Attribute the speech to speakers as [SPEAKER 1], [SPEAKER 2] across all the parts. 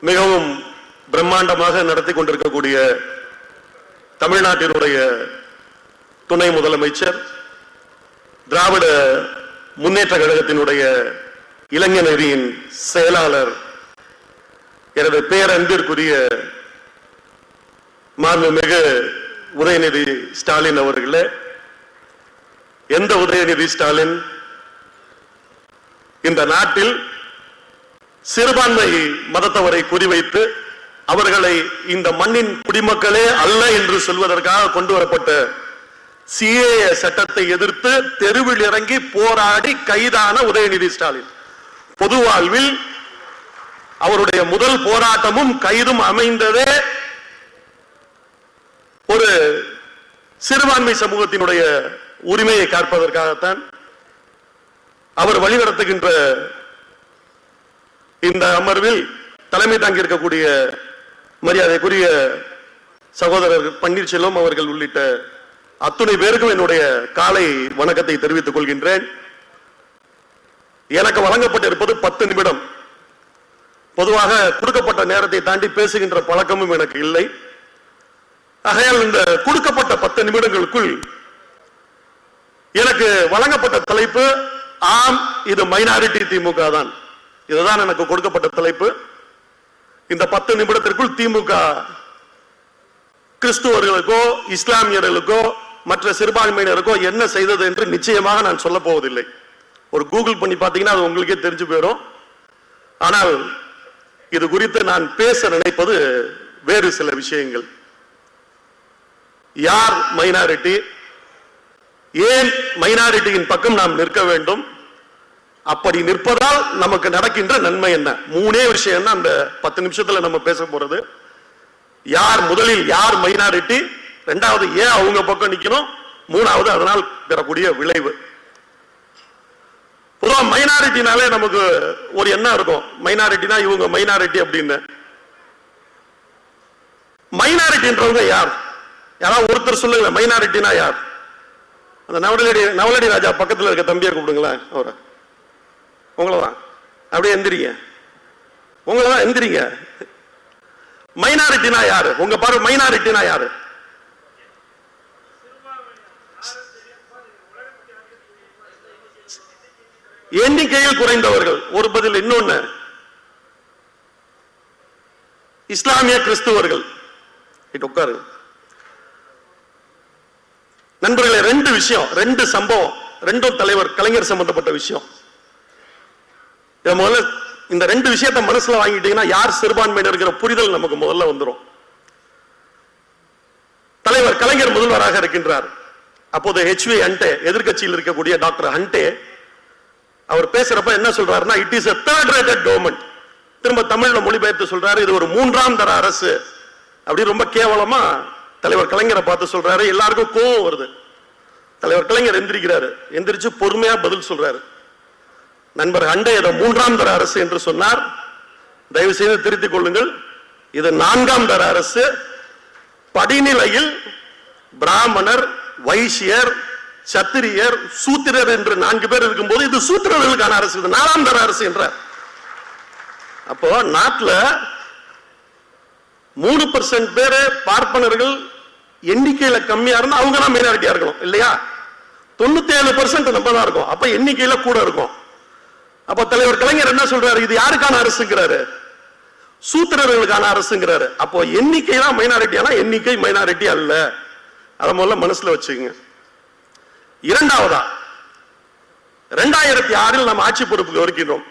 [SPEAKER 1] மிகவும் பிரம்மாண்டமாக நடத்தி கொண்டிருக்கக்கூடிய தமிழ்நாட்டினுடைய துணை முதலமைச்சர் திராவிட முன்னேற்ற கழகத்தினுடைய இளைஞரின் செயலாளர் எனது பேரன்பிற்குரிய மாண்புமிகு உதயநிதி ஸ்டாலின் அவர்களே. எந்த உதயநிதி ஸ்டாலின்? இந்த நாட்டில் சிறுபான்மை மதத்தவரை குறிவைத்து அவர்களை இந்த மண்ணின் குடிமக்களே அல்ல என்று சொல்வதற்காக கொண்டு வரப்பட்ட சிஏஏ சட்டத்தை எதிர்த்து தெருவில் இறங்கி போராடி கைதான உதயநிதி ஸ்டாலின். பொது வாழ்வில் அவருடைய முதல் போராட்டமும் கைதும் அமைந்ததே ஒரு சிறுபான்மை சமூகத்தினுடைய உரிமையை காப்பதற்காகத்தான் அவர் வழிநடத்துகின்ற இந்த அமர்வில் தலைமை தாங்கி இருக்கக்கூடிய மரியாதைக்குரிய சகோதரர் பன்னீர்செல்வம் அவர்கள் உள்ளிட்ட அத்துணை பேருக்கும் என்னுடைய காலை வணக்கத்தை தெரிவித்துக் கொள்கின்றேன். எனக்கு வழங்கப்பட்டிருப்பது பத்து நிமிடம். பொதுவாக கொடுக்கப்பட்ட நேரத்தை தாண்டி பேசுகின்ற பழக்கமும் எனக்கு இல்லை. ஆகையால் இந்த கொடுக்கப்பட்ட பத்து நிமிடங்களுக்குள் எனக்கு வழங்கப்பட்ட தலைப்பு ஆம் இது மைனாரிட்டி திமுக தான். இதுதான் எனக்கு கொடுக்கப்பட்ட தலைப்பு. இந்த பத்து நிமிடத்திற்குள் திமுக கிறிஸ்துவர்களுக்கோ இஸ்லாமியர்களுக்கோ மற்ற சிறுபான்மையினருக்கோ என்ன செய்தது என்று நிச்சயமாக நான் சொல்ல போவதில்லை. ஒரு கூகுள் பண்ணி பார்த்தீங்கன்னா அது உங்களுக்கே தெரிஞ்சு போயிடும். ஆனால் இது குறித்து நான் பேச நினைப்பது வேறு சில விஷயங்கள். யார் மைனாரிட்டி? ஏன் மைனாரிட்டியின் பக்கம் நாம் நிற்க வேண்டும்? அப்படி நிற்பதால் நமக்கு நடக்கின்ற நன்மை என்ன? மூணே விஷயம் தான் அந்த பத்து நிமிஷத்துல நம்ம பேச போறது. யார் முதலில் யார் மைனாரிட்டி ரெண்டாவது ஏன் அவங்க பக்கம் நிக்கணும்? மூணாவது அதனால் பெறக்கூடிய விளைவு. பொதுவாக மைனாரிட்டினாலே நமக்கு ஒரு எண்ணம் இருக்கும். மைனாரிட்டினா இவங்க மைனாரிட்டி அப்படின்னு. மைனாரிட்டின்றவங்க யார்? யாராவது ஒருத்தர் சொல்லுங்க மைனாரிட்டினா யார்? அந்த நவலடி நவலடி ராஜா பக்கத்தில் இருக்க தம்பியை கூப்பிடுங்களேன் அவரை. உங்களை தான் அப்படியே எந்திரிங்க. உங்களை தான் எந்திரிங்க. மைனாரிட்டினா யாரு? உங்க பாரு மைனாரிட்டினா யாரு? எண்ணிக்கையில் குறைந்தவர்கள். ஒரு பதில் இன்னொன்னு. இஸ்லாமிய கிறிஸ்துவர்கள். உட்காரு. நண்பர்களே ரெண்டு விஷயம் ரெண்டு சம்பவம் ரெண்டும் தலைவர் கலைஞர் சம்பந்தப்பட்ட விஷயம். முதல்ல இந்த ரெண்டு விஷயத்தை மனசுல வாங்கிட்டீங்கன்னா யார் சிறுபான்மையினருங்கிற புரிதல் நமக்கு முதல்ல வந்துரும். தலைவர் கலைஞர் முதல்வராக இருக்கின்றார். அப்போது ஹெச்வி அண்டே எதிர்கட்சியில் இருக்கக்கூடிய டாக்டர் ஹண்டே அவர் பேசுறப்ப என்ன சொல்றாருன்னா it is a third rated government திரும்ப தமிழ்ல மொழிபெயர்த்து சொல்றாரு இது ஒரு மூன்றாம் தர அரசு. அப்படி ரொம்ப கேவலமா தலைவர் கலைஞரை பார்த்து சொல்றாரு. எல்லாருக்கும் கோவம் வருது. தலைவர் கலைஞர் எந்திரிக்கிறாரு. எந்திரிச்சு பொறுமையா பதில் சொல்றாரு. நண்பர் அண்டை இதை மூன்றாம் தர அரசு என்று சொன்னார். தயவு செய்து திருத்திக் கொள்ளுங்கள். இது நான்காம் தர அரசு. படிநிலையில் பிராமணர் வைசியர் சத்திரியர் சூத்திரர் என்று நான்கு பேர் இருக்கும்போது இது சூத்திரர்களுக்கான அரசு. இது நாலாம் தர அரசு என்றார். அப்போ நாட்டுல மூணு பர்சன்ட் பேர் பார்ப்பனர்கள் எண்ணிக்கையில கம்மியா இருந்தா அவங்க தான் மைனாரிட்டியா இருக்கணும் இல்லையா? தொண்ணூத்தி ஏழு பர்சன்ட் நம்ம தான் இருக்கும். அப்ப எண்ணிக்கையில கூட இருக்கும். அப்ப தலைவர் கலைஞர் என்ன சொல்றாரு? இது யாருக்கான அரசுங்கிறாரு? சூத்திரர்களுக்கான அரசுங்கிறாரு. அப்போ எண்ணிக்கை தான் மைனாரிட்டி ஆனா எண்ணிக்கை மைனாரிட்டி அல்ல. அதை முதல்ல மனசுல வச்சுக்கோங்க. இரண்டாவதா ரெண்டாயிரத்தி ஆறில் நம்ம ஆட்சி பொறுப்புக்கு வருகிறோம்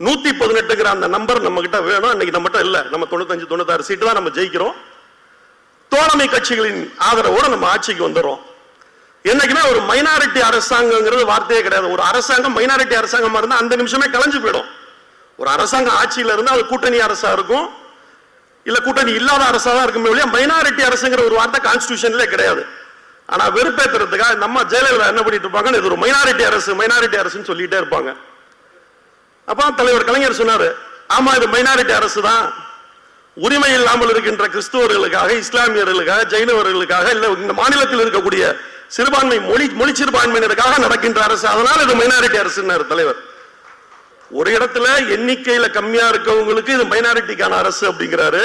[SPEAKER 1] நூத்தி பதினெட்டுங்கிற அந்த நம்பர் நம்ம கிட்ட வேணும். இன்னைக்கு நம்ம இல்ல. நம்ம தொண்ணூத்தஞ்சு தொண்ணூத்தாறு சீட்டு தான் நம்ம ஜெயிக்கிறோம். தோழமை கட்சிகளின் ஆதரவோட நம்ம ஆட்சிக்கு வந்துடுறோம். என்னைக்குமே ஒரு மைனாரிட்டி அரசாங்கங்கிறது வார்த்தையே கிடையாது. ஒரு அரசாங்கம் மைனாரிட்டி அரசாங்கமா இருந்தா அந்த நிமிஷமே கலைஞ்சு போயிடும். ஒரு அரசாங்கம் ஆட்சியில இருந்தா அது கூட்டணி அரசா இருக்கும். இல்ல கூட்டணி இல்லாத அரசா தான் இருக்குமே இல்லையா மைனாரிட்டி அரசுங்கிற ஒரு வார்த்தை கான்ஸ்டியூஷன்ல கிடையாது. ஆனா வெறுப்பேற்றுறதுக்காக நம்ம ஜெயலலிதா என்ன பண்ணிட்டு இருப்பாங்க இது ஒரு மைனாரிட்டி அரசு மைனாரிட்டி அரசுன்னு சொல்லிட்டே இருப்பாங்க. அப்ப தலைவர் கலைஞர் சொன்னாரு ஆமா இது மைனாரிட்டி அரசு தான் உரிமை இல்லாமல் இருக்கின்ற கிறிஸ்துவர்களுக்காக இஸ்லாமியர்களுக்காக ஜெயினவர்களுக்காக இல்ல இந்த மாநிலத்தில் இருக்கக்கூடிய சிறுபான்மை மொழி மொழி சிறுபான்மையினருக்காக நடக்கின்ற அரசு. அதனால இது மைனாரிட்டி அரசுன்னாரு தலைவர். ஒரு இடத்துல எண்ணிக்கையில கம்மியா இருக்கவங்களுக்கு இது மைனாரிட்டிக்கான அரசு அப்படிங்கிறாரு.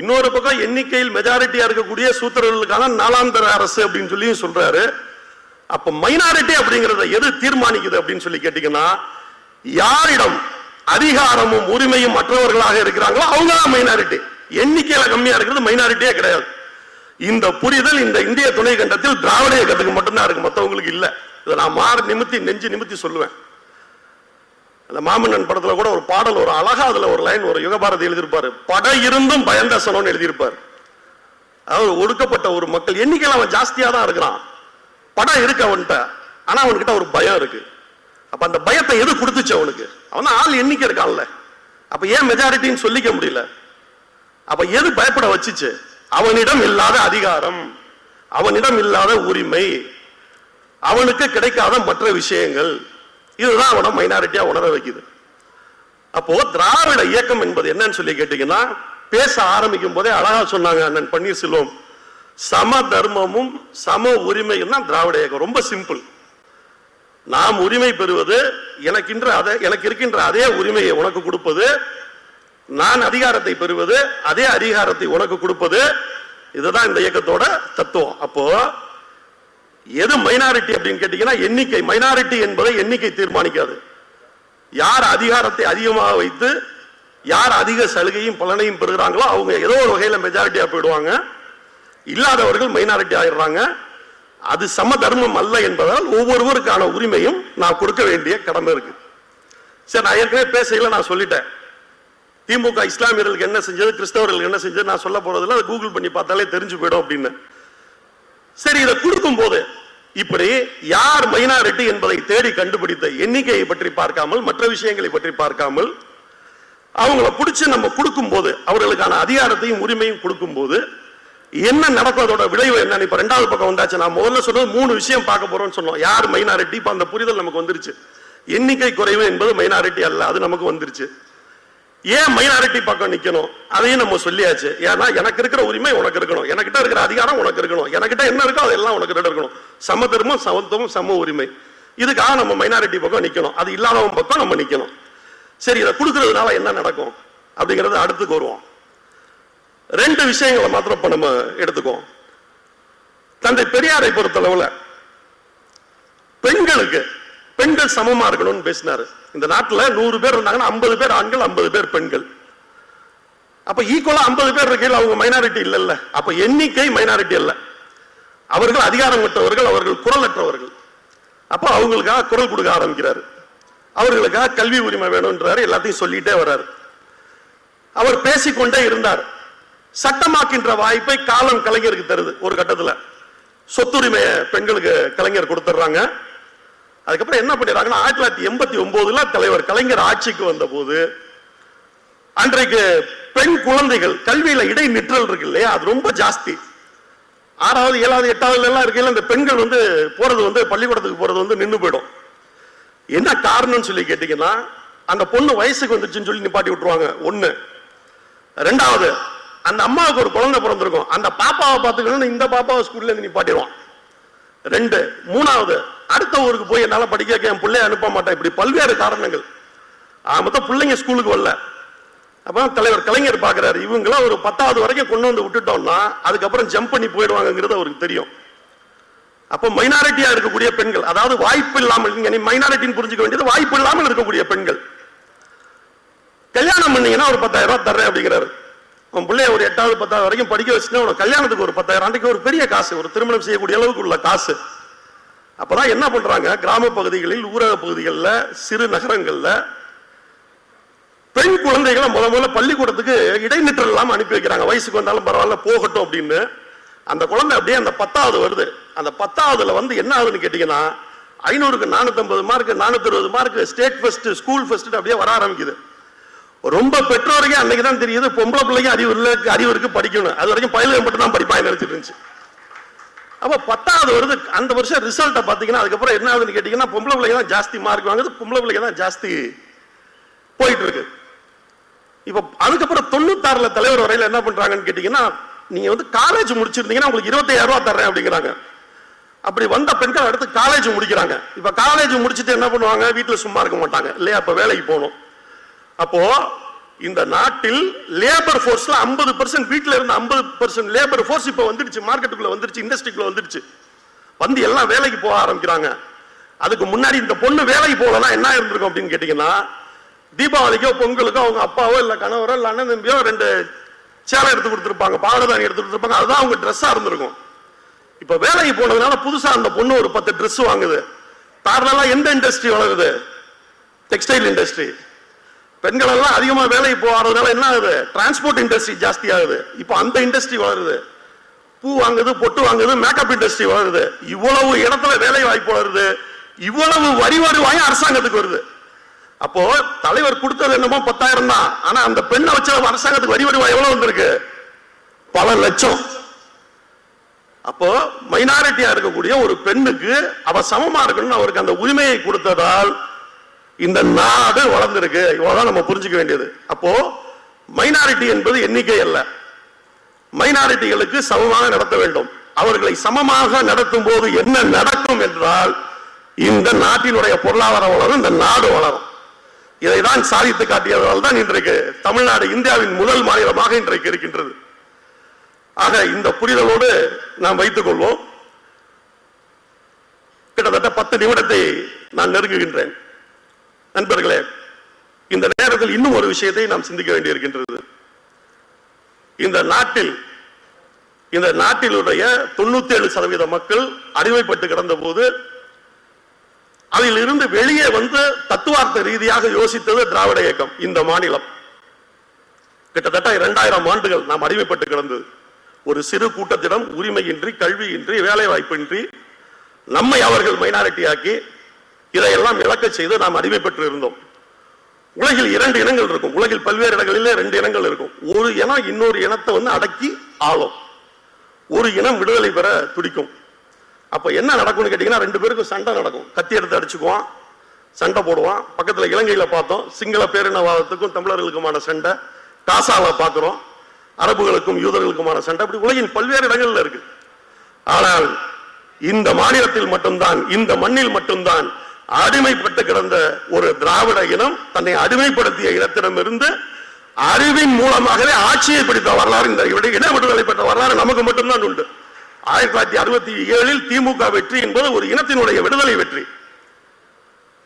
[SPEAKER 1] இன்னொரு பக்கம் எண்ணிக்கையில் மெஜாரிட்டியா இருக்கக்கூடிய சூத்திரர்களுக்கான நாலாந்தர அரசு அப்படின்னு சொல்லி சொல்றாரு. அப்ப மைனாரிட்டி அப்படிங்கறத எது தீர்மானிக்குது அப்படின்னு சொல்லி கேட்டீங்கன்னா யாரிடம் அதிகாரமும் உரிமையும் மற்றவர்களாக இருக்கிறாங்களோ அவங்க தான் மைனாரிட்டி எண்ணிக்கையில கம்மியா இருக்கிறது மைனாரிட்டியே கிடையாது. இந்த புரிதல் இந்த இந்திய துணை கண்டத்தில் திராவிட இயக்கத்துக்கு மட்டும்தான் இருக்கு. மற்றவங்களுக்கு இல்லை. இதை நான் மாறு நிமித்தி நெஞ்சு நிமித்தி சொல்லுவேன். அந்த மாமன்னன் படத்துல கூட ஒரு பாடல் ஒரு அழகா அதுல ஒரு லைன் ஒரு யுகபாரதி எழுதியிருப்பாரு. பட இருந்தும் பயந்தசனம்னு எழுதியிருப்பாரு. அதாவது ஒடுக்கப்பட்ட ஒரு மக்கள் எண்ணிக்கையில் அவன் ஜாஸ்தியாக தான் இருக்கிறான்? படம் இருக்கு அவன்கிட்ட. ஆனா அவன்கிட்ட ஒரு பயம் இருக்கு. அப்ப அந்த பயத்தை எது கொடுத்துச்சு அவனுக்கு? அவன் ஆள் எண்ணிக்கை இருக்கான்ல. அப்ப ஏன் மெஜாரிட்டின்னு சொல்லிக்க முடியல? அப்ப எது பயப்பட வச்சுச்சு? அவனிடம் இல்லாத அதிகாரம் அவனிடம் இல்லாத உரிமை அவனுக்கு கிடைக்காத மற்ற விஷயங்கள் இதுதான் அவனை மைனாரிட்டியா உணர வைக்குது. அப்போ திராவிட இயக்கம் என்பது என்னன்னு சொல்லி கேட்டீங்கன்னா பேச ஆரம்பிக்கும் போதே அழகா சொன்னாங்க அண்ணன் பன்னீர்செல்வம் சம தர்மமும் சம உரிமையும் தான் திராவிட இயக்கம். ரொம்ப சிம்பிள் நாம் உரிமை பெறுவது எனக்கின்ற அதே எனக்கு இருக்கின்ற அதே உரிமையை உனக்கு கொடுப்பது நான் அதிகாரத்தை பெறுவது அதே அதிகாரத்தை உனக்கு கொடுப்பது இதுதான் இந்த இயக்கத்தோட தத்துவம். அப்போ எது மைனாரிட்டி அப்படின்னு கேட்டீங்கன்னா எண்ணிக்கை மைனாரிட்டி என்பதை எண்ணிக்கை தீர்மானிக்காது. யார் அதிகாரத்தை அதிகமாக வைத்து யார் அதிக சலுகையும் பலனையும் பெறுகிறாங்களோ அவங்க ஏதோ ஒரு வகையில் மெஜாரிட்டியாக போயிடுவாங்க. இல்லாதவர்கள் மைனாரிட்டி ஆயிடுறாங்க. அது சம தர்மம் அல்ல என்பதால் ஒவ்வொருவருக்கான உரிமையும் நான் கொடுக்க வேண்டிய கடமை இருக்கு. சரி நான் ஏற்கனவே பேசையில் நான் சொல்லிட்டேன். திமுக இஸ்லாமியர்களுக்கு என்ன செஞ்சது கிறிஸ்தவர்களுக்கு என்ன செஞ்சது நான் சொல்ல போறதில்ல அதை கூகுள் பண்ணி பார்த்தாலே தெரிஞ்சு போயிடும் அப்படின்னு. சரி இதை கொடுக்கும் போது இப்படி யார் மைனாரிட்டி என்பதை தேடி கண்டுபிடித்த எண்ணிக்கையை பற்றி பார்க்காமல் மற்ற விஷயங்களை பற்றி பார்க்காமல் அவங்கள பிடிச்சி நம்ம கொடுக்கும் போது அவர்களுக்கான அதிகாரத்தையும் உரிமையும் கொடுக்கும் போது என்ன நடக்கும் அதோட விளைவு என்ன இப்ப ரெண்டாவது பக்கம் வந்தாச்சு. நான் முதல்ல சொன்னது மூணு விஷயம் பார்க்க போறோம்னு சொன்னோம். யார் மைனாரிட்டி? இப்ப அந்த புரிதல் நமக்கு வந்துருச்சு. எண்ணிக்கை குறைவு என்பது மைனாரிட்டி அல்ல அது நமக்கு வந்துருச்சு. ஏன் மைனாரிட்டி பக்கம் நிக்கணும்? அதையும் நம்ம சொல்லியாச்சு. ஏன்னா எனக்கு இருக்கிற உரிமை உனக்கு இருக்கணும். எனக்கிட்ட இருக்கிற அதிகாரம் உனக்கு இருக்கணும். எனக்கிட்ட என்ன இருக்கோ அதெல்லாம் உனக்கு இருக்கணும். சம தர்மம் சமத்துவம் சம உரிமை. இதுக்காக நம்ம மைனாரிட்டி பக்கம் நிக்கணும். அது இல்லாதவன் பக்கம் நம்ம நிக்கணும். சரி இதை கொடுக்கறதுனால என்ன நடக்கும்? அப்படிங்கறது அடுத்துக்கு வருவோம் ரெண்டு விஷயங்களை மாத்திரம் இப்ப நம்ம எடுத்துக்குவோம். தந்தை பெரியாரை பொறுத்தளவுல பெண்களுக்கு பெண்கள் சமமா இருக்கணும்னு பேசினாரு. இந்த நாட்டுல நூறு பேர் இருந்தாங்கன்னா ஐம்பது பேர் ஆண்கள் ஐம்பது பேர் பெண்கள். அப்ப ஈக்குவலா ஐம்பது பேர் இருக்கையில் அவங்க மைனாரிட்டி இல்லைல்ல. அப்ப எண்ணிக்கை மைனாரிட்டி அல்ல. அவர்கள் அதிகாரம் பெற்றவர்கள் அவர்கள் குரலற்றவர்கள். அப்ப அவங்களுக்காக குரல் கொடுக்க ஆரம்பிக்கிறாரு. அவர்களுக்காக கல்வி உரிமை வேணும்ன்றாரு எல்லாத்தையும் சொல்லிட்டே வர்றாரு. அவர் பேசிக்கொண்டே இருந்தார். சட்டமாக்கின்ற வாய்ப்பை காலம் கலைஞருக்கு தருது ஒரு கட்டத்துல. சொத்துரிமையை பெண்களுக்கு கலைஞர் கொடுத்துட்றாங்க. அதுக்கப்புறம் என்ன பண்ணிடுறாங்கன்னா ஆயிரத்தி தொள்ளாயிரத்தி எண்பத்தி ஒன்பதுல தலைவர் கலைஞர் ஆட்சிக்கு வந்த போது அன்றைக்கு பெண் குழந்தைகள் கல்வியில இடைநிற்றல் இருக்கு இல்லையா? அது ரொம்ப ஜாஸ்தி. ஆறாவது ஏழாவது எட்டாவதுல எல்லாம் இருக்கையில இந்த பெண்கள் வந்து போறது வந்து பள்ளிக்கூடத்துக்கு போறது வந்து நின்று போயிடும். என்ன காரணம்னு சொல்லி கேட்டீங்கன்னா அந்த பொண்ணு வயசுக்கு வந்துச்சுன்னு சொல்லி நிப்பாட்டி விட்டுருவாங்க. ஒண்ணு. ரெண்டாவது அந்த அம்மாவுக்கு ஒரு குழந்தை பிறந்திருக்கும். அந்த பாப்பாவை பார்த்துக்கணும்னு இந்த பாப்பாவை ஸ்கூல்ல இருந்து நிப்பாட்டிடுவான். ரெண்டு. மூணாவது அடுத்த ஊருக்கு போய் என்னால படிக்க வைக்க என் பிள்ளைய அனுப்ப மாட்டேன். இப்படி பல்வேறு காரணங்கள். ஆக மொத்தம் பிள்ளைங்க ஸ்கூலுக்கு வரல. அப்புறம் தலைவர் கலைஞர் பாக்குறாரு. இவங்களாம் ஒரு பத்தாவது வரைக்கும் கொண்டு வந்து விட்டுட்டோம்னா அதுக்கப்புறம் ஜம்ப் பண்ணி போயிடுவாங்கிறது அவருக்கு தெரியும். அப்போ மைனாரிட்டியா இருக்கக்கூடிய பெண்கள் அதாவது வாய்ப்பு இல்லாமல் மைனாரிட்டின்னு புரிஞ்சுக்க வேண்டியது வாய்ப்பு இல்லாமல் இருக்கக்கூடிய பெண்கள். கல்யாணம் பண்ணீங்கன்னா ஒரு பத்தாயிரம் ரூபாய் தர்றேன் அப்படிங்கிறாரு. உன் பிள்ளைய ஒரு எட்டாவது பத்தாவது வரைக்கும் படிக்க வச்சுன்னா உனக்கு கல்யாணத்துக்கு ஒரு பத்தாயிரம் அன்றைக்கு ஒரு பெரிய காசு ஒரு திருமணம் செய்யக்கூடிய அளவுக்கு உள்ள காசு. அப்பதான் என்ன பண்றாங்க? கிராம பகுதிகளில் ஊரக பகுதிகளில் சிறு நகரங்கள்ல பெண் குழந்தைகளை முத முதல்ல பள்ளிக்கூடத்துக்கு இடைநிற்றல் இல்லாமல் அனுப்பி வைக்கிறாங்க. வயசுக்கு வந்தாலும் பரவாயில்ல போகட்டும் அப்படின்னு. அந்த குழந்தை அப்படியே அந்த பத்தாவது வருது. அந்த பத்தாவதுல வந்து என்ன ஆகுதுன்னு கேட்டீங்கன்னா ஐநூறுக்கு நானூத்தி மார்க் நானூத்தி இருபது mark state first school first அப்படியே வர ஆரம்பிக்குது. ரொம்ப பெற்றோருக்கே அன்னைக்கு தான் தெரியுது பொம்பளை பிள்ளைங்க அறிவு இல்லை அறிவு இருக்கு படிக்கணும். அது வரைக்கும் பயிலுக்கு மட்டும் தான் படிப்பாங்க நினைச்சிட்டு இருந்துச்சு. அப்போ பத்தாவது வருது அந்த வருஷம் ரிசல்ட்டை பார்த்தீங்கன்னா அதுக்கப்புறம் என்ன ஆகுதுன்னு கேட்டிங்கன்னா பொம்பளை பிள்ளைங்க தான் ஜாஸ்தி மார்க் வாங்குது பொம்பளை பிள்ளைங்க தான் ஜாஸ்தி போயிட்டு இருக்கு இப்போ அதுக்கப்புறம் தொண்ணூத்தாறுல தலைவர் வரையில் என்ன பண்ணுறாங்கன்னு கேட்டிங்கன்னா நீங்கள் வந்து காலேஜ் முடிச்சிருந்தீங்கன்னா உங்களுக்கு இருபத்தாயிரம் ரூபா தர்றேன் அப்படிங்கிறாங்க. அப்படி வந்த பெண்கள் அடுத்து காலேஜ் முடிக்கிறாங்க. இப்போ காலேஜ் முடிச்சுட்டு என்ன பண்ணுவாங்க? வீட்டில் சும்மா இருக்க மாட்டாங்க. இல்லையா? அப்போ வேலைக்கு போகணும். அப்போ இந்த நாட்டில் லேபர் ஃபோர்ஸ்ல 50% பர்சன்ட் வீட்டில் இருந்த 50% பர்சன்ட் லேபர் ஃபோர்ஸ் இப்போ வந்துடுச்சு மார்க்கெட்டுக்குள்ள வந்துடுச்சு இண்டஸ்ட்ரிக்குள்ள வந்துடுச்சு. வந்து எல்லாம் வேலைக்கு போக ஆரம்பிக்கிறாங்க. அதுக்கு முன்னாடி இந்த பொண்ணு வேலைக்கு போகலன்னா என்ன இருந்திருக்கும் அப்படின்னு கேட்டீங்கன்னா தீபாவளிக்கோ பொங்கலுக்கோ அவங்க அப்பாவோ இல்லை கணவரோ இல்லை அண்ணன் தம்பியோ ரெண்டு சேலை எடுத்து கொடுத்துருப்பாங்க பாடதானி எடுத்து கொடுத்துருப்பாங்க அதுதான் அவங்க ட்ரெஸ்ஸாக இருந்திருக்கும். இப்போ வேலைக்கு போனதுனால புதுசாக அந்த பொண்ணு ஒரு பத்து ட்ரெஸ் வாங்குது. பேரலா எந்த இண்டஸ்ட்ரி வளருது? டெக்ஸ்டைல் இண்டஸ்ட்ரி பெண்கள் எல்லாம் அதிகமா வேலைக்கு போறதுனால என்ன ஆகுது? டிரான்ஸ்போர்ட் இண்டஸ்ட்ரி ஜாஸ்தி ஆகுது. இப்போ அந்த இண்டஸ்ட்ரி வளருது. பூ வாங்குது பொட்டு வாங்குது மேக்கப் இண்டஸ்ட்ரி வளருது. இவ்வளவு இடத்துல வேலை வாய்ப்பு வளருது. இவ்வளவு வரி வருவாயும் அரசாங்கத்துக்கு வருது. அப்போ தலைவர் கொடுத்தது என்னமோ பத்தாயிரம் தான். ஆனா அந்த பெண்ணை வச்ச அரசாங்கத்துக்கு வரி வருவாய் எவ்வளவு வந்திருக்கு? பல லட்சம். அப்போ மைனாரிட்டியா இருக்கக்கூடிய ஒரு பெண்ணுக்கு அவ சமமா இருக்கணும்னு அவருக்கு அந்த உரிமையை கொடுத்ததால் இந்த நாடு வளர்ந்துருக்கு. இவ்வளவுதான் நம்ம புரிஞ்சுக்க வேண்டியது. அப்போ மைனாரிட்டி என்பது எண்ணிக்கை அல்ல. மைனாரிட்டிகளுக்கு சமமாக நடத்த வேண்டும். அவர்களை சமமாக நடத்தும் போது என்ன நடக்கும் என்றால் இந்த நாட்டினுடைய பொருளாதாரம் வளரும் இந்த நாடு வளரும். இதை தான் சாதித்து காட்டியவர்கள் தான் இன்றைக்கு தமிழ்நாடு இந்தியாவின் முதல் மாநிலமாக இன்றைக்கு இருக்கின்றது. ஆக இந்த புரிதலோடு நாம் வைத்துக் கொள்வோம். கிட்டத்தட்ட பத்து நிமிடத்தை நான் நெருங்குகின்றேன். நண்பர்களே இந்த நேரத்தில் இன்னும் ஒரு விஷயத்தை நாம் சிந்திக்க வேண்டியிருக்கின்றது. இந்த நாட்டில் இந்த நாட்டிலுடைய தொண்ணூத்தி ஏழு சதவீத மக்கள் அடிமைப்பட்டு கிடந்த போது அதில் இருந்து வெளியே வந்து தத்துவார்த்த ரீதியாக யோசித்தது திராவிட இயக்கம் இந்த மாநிலம். கிட்டத்தட்ட இரண்டாயிரம் ஆண்டுகள் நாம் அடிமைப்பட்டு கிடந்தது ஒரு சிறு கூட்டத்திடம் உரிமையின்றி கல்வியின்றி வேலை வாய்ப்பின்றி நம்மை அவர்கள் மைனாரிட்டியாக்கி இதையெல்லாம் இழக்க செய்து நாம் அடிமைப்பட்டு இருந்தோம். உலகில் இரண்டு இனங்கள் இருக்கும். உலகில் பல்வேறு இடங்களிலே ரெண்டு இனங்கள் இருக்கும். ஒரு இனம் இன்னொரு இனத்தை வந்து அடக்கி ஆளும். ஒரு இனம் விடுதலை பெற துடிக்கும். அப்ப என்ன நடக்கும்னு கேட்டீங்கன்னா ரெண்டு பேருக்கும் சண்டை நடக்கும். கத்தி எடுத்து அடிச்சுக்குவான் சண்டை போடுவான். பக்கத்துல இலங்கையில பார்த்தோம். சிங்கள பேரினவாதத்துக்கும் தமிழர்களுக்குமான சண்டை. காசால பார்க்கிறோம். அரபுகளுக்கும் யூதர்களுக்குமான சண்டை. அப்படி உலகின் பல்வேறு இடங்கள்ல இருக்கு. ஆனால் இந்த மாநிலத்தில் மட்டும்தான் இந்த மண்ணில் மட்டும்தான் அடிமைப்பட்டு கிடந்த ஒரு திராவிட இனம் தன்னை அடிமைப்படுத்திய இனத்திடமிருந்து அறிவின் மூலமாகவே ஆட்சியை பிடித்த வரலாறு இந்த விட- இன விடுதலை பெற்ற வரலாறு நமக்கு மட்டும்தான் உண்டு. ஆயிரத்தி தொள்ளாயிரத்தி அறுபத்தி ஏழில் திமுக வெற்றி என்பது ஒரு இனத்தினுடைய விடுதலை வெற்றி.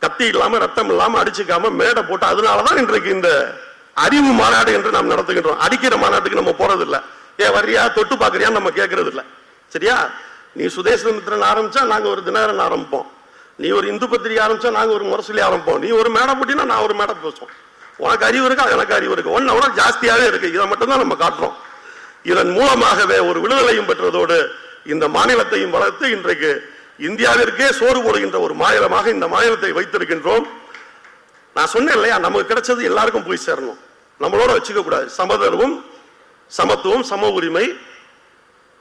[SPEAKER 1] கத்தி இல்லாம ரத்தம் இல்லாம அடிச்சுக்காம மேடை போட்டு அதனாலதான் இன்றைக்கு இந்த அறிவு மாநாடு என்று நாம் நடத்துகின்றோம். அடிக்கிற மாநாட்டுக்கு நம்ம போறது இல்ல ஏ வர்றியா தொட்டு பாக்குறியான்னு நம்ம கேட்கறது இல்ல சரியா? நீ சுதேசமித்திரன் ஆரம்பிச்சா நாங்க ஒரு தினகரன் ஆரம்பிப்போம். நீ ஒரு இந்து பத்திரிகை ஆரம்பிச்சா நாங்க ஒரு முரசொலி ஆரம்பிப்போம். நீ ஒரு மேடை போட்டினா நான் ஒரு மேடை பேசுவோம் உனக்கு அறிவு இருக்கா? எனக்கு அறிவு இருக்கு. ஒன்ன விட ஜாஸ்தியாவே இருக்கு. இதை மட்டும் தான் நம்ம காட்டுறோம். இதன் மூலமாகவே ஒரு விடுதலையும் பெற்றதோடு இந்த மாநிலத்தையும் வளர்த்து இன்றைக்கு இந்தியாவிற்கே சோறு போடுகின்ற ஒரு மாநிலமாக இந்த மாநிலத்தை வைத்திருக்கின்றோம். நான் சொன்னேன் இல்லையா? நமக்கு கிடைச்சது எல்லாருக்கும் போய் சேரணும். நம்மளோட வச்சுக்க கூடாது சமதர்மம் சமத்துவம் சம உரிமை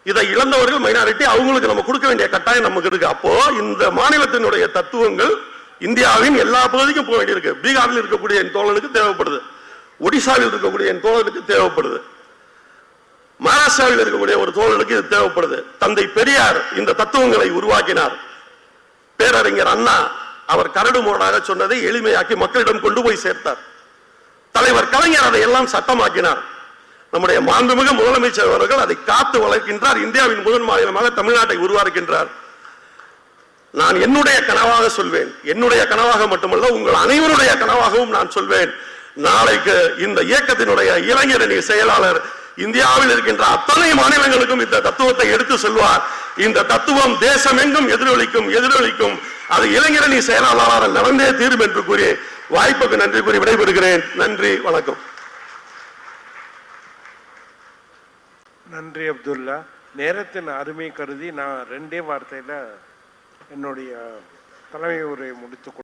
[SPEAKER 1] இதை இழந்தவர்கள் மைனாரிட்டி அவங்களுக்கு நம்ம கொடுக்க வேண்டிய கட்டாயம் நமக்கு இருக்கு. அப்போ இந்த மாநிலத்தினுடைய தத்துவங்கள் இந்தியாவின் எல்லா பகுதிக்கும் போக வேண்டியிருக்கு. பீகாரில் இருக்கக்கூடிய என் தோழனுக்கு தேவைப்படுது. ஒடிசாவில் இருக்கக்கூடிய என் தோழனுக்கு தேவைப்படுது. மகாராஷ்டிராவில் இருக்கக்கூடிய ஒரு தோழனுக்கு இது தேவைப்படுது. தந்தை பெரியார் இந்த தத்துவங்களை உருவாக்கினார். பேரறிஞர் அண்ணா அவர் கரடு மோடாக சொன்னதை எளிமையாக்கி மக்களிடம் கொண்டு போய் சேர்த்தார். தலைவர் கலைஞர் அதை எல்லாம் சட்டமாக்கினார். நம்முடைய மாண்புமிகு முதலமைச்சர் அவர்கள் அதை காத்து வளர்க்கின்றார். இந்தியாவின் முதல் மாநிலமாக தமிழ்நாட்டை உருவாக்குகின்றார். நான் என்னுடைய கனவாக சொல்வேன். என்னுடைய கனவாக மட்டுமல்ல உங்கள் அனைவருடைய கனவாகவும் நான் சொல்வேன். நாளைக்கு இந்த இயக்கத்தினுடைய இளைஞரணி செயலாளர் இந்தியாவில் இருக்கின்ற அத்தனை மாநிலங்களுக்கும் இந்த தத்துவத்தை எடுத்து செல்வார். இந்த தத்துவம் தேசமெங்கும் எதிரொலிக்கும் எதிரொலிக்கும். அது இளைஞரணி செயலாளராக நடந்தே தீரும் என்று கூறி வாய்ப்புக்கு நன்றி கூறி விடைபெறுகிறேன். நன்றி வணக்கம்.
[SPEAKER 2] நன்றி அப்துல்லா. நேரத்தின் அருமை கருதி நான் ரெண்டே வார்த்தையில் என்னுடைய தலைமை உரையை முடித்து